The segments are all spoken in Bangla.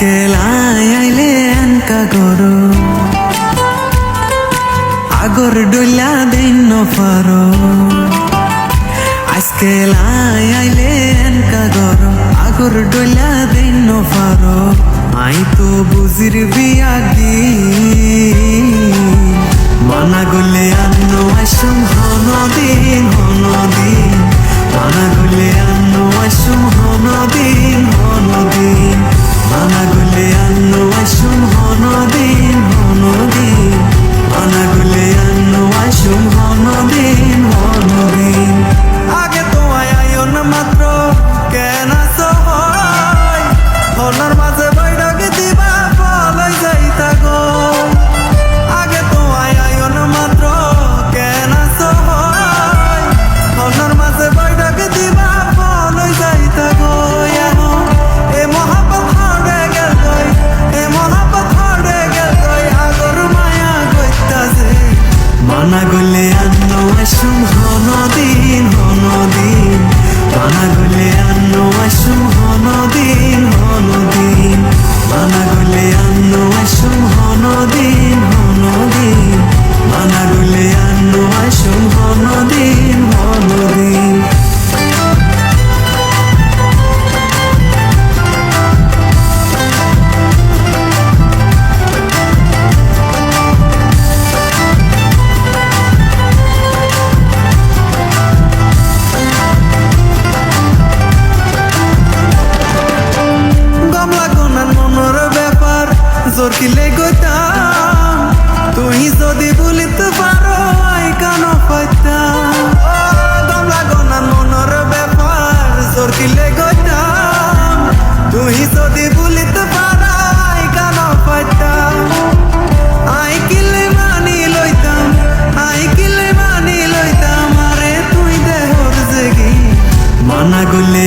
আজকে লাই আইলে এনকা গরু? আগর ডইলা দিন পারো আজকে লাই আইলে এনকা গরু, আগর ডইলা দিন পারো আই তো বুঝির বিয়াগি মানা গলে আন্ন আসুম জোর কিলে গইতাম তুই যদি বলিতে পারো, আই কান পাইতাম গমলা কোনার মনোর ব্যাপার, জোর কিলে গইতাম তুই যদি বলিতে পারো, আই কান পাইতাম আই কিলে মানি লইতাম, আই কিলে মানি লইতাম, আরে তুই দেহর জেগি। মানা গলে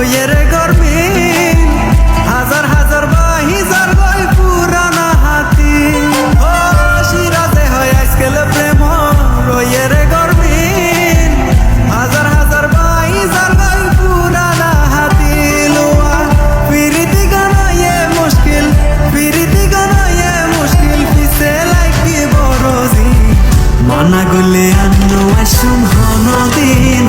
ওয়ের গর্বিন হাজার হাজার বাহিজার গই পুরানা হাতি। ও হয় আজকেল প্রেম রয়ের গর্বিন হাজার হাজার বাহিজার গই পুরানা হাতি। লোয়া, পিরিতি গানায়ে মুশকিল, পিরিতি গানায়ে মুশকিল পিছে লাইকি বড়জি মানা গলে আন্ন আসুম হন দিন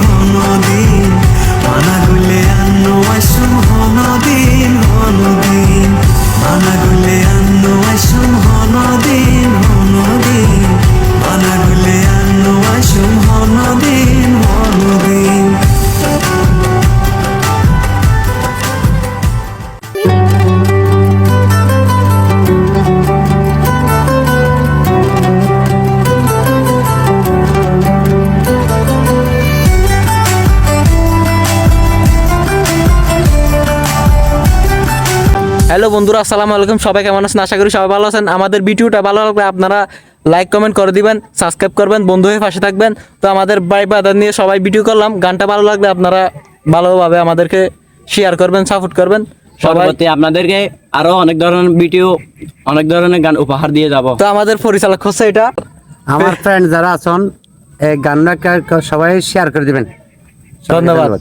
আন্ন আসুম হন দিন হন হ্যালো বন্ধুরা আসসালামু আলাইকুম। সবাই কেমন আছেন? আশা করি সবাই ভালো আছেন। আমাদের ভিডিওটা ভালো লাগলে আপনারা লাইক কমেন্ট করে দিবেন সাবস্ক্রাইব করবেন বন্ধু হয়ে পাশে থাকবেন। তো আমাদের বাই বাদার নিয়ে সবাই ভিডিও করলাম। গানটা ভালো লাগলে আপনারা ভালোভাবে আমাদেরকে শেয়ার করবেন সাপোর্ট করবেন। সবাই পরবর্তী আপনাদেরকে আরও অনেক ধরনের ভিডিও অনেক ধরনের গান উপহার দিয়ে যাব। তো আমাদের পরিচালক হচ্ছে এটা। আমার ফ্রেন্ড যারা আছেন এই গানটা সবাই শেয়ার করে দিবেন। ধন্যবাদ।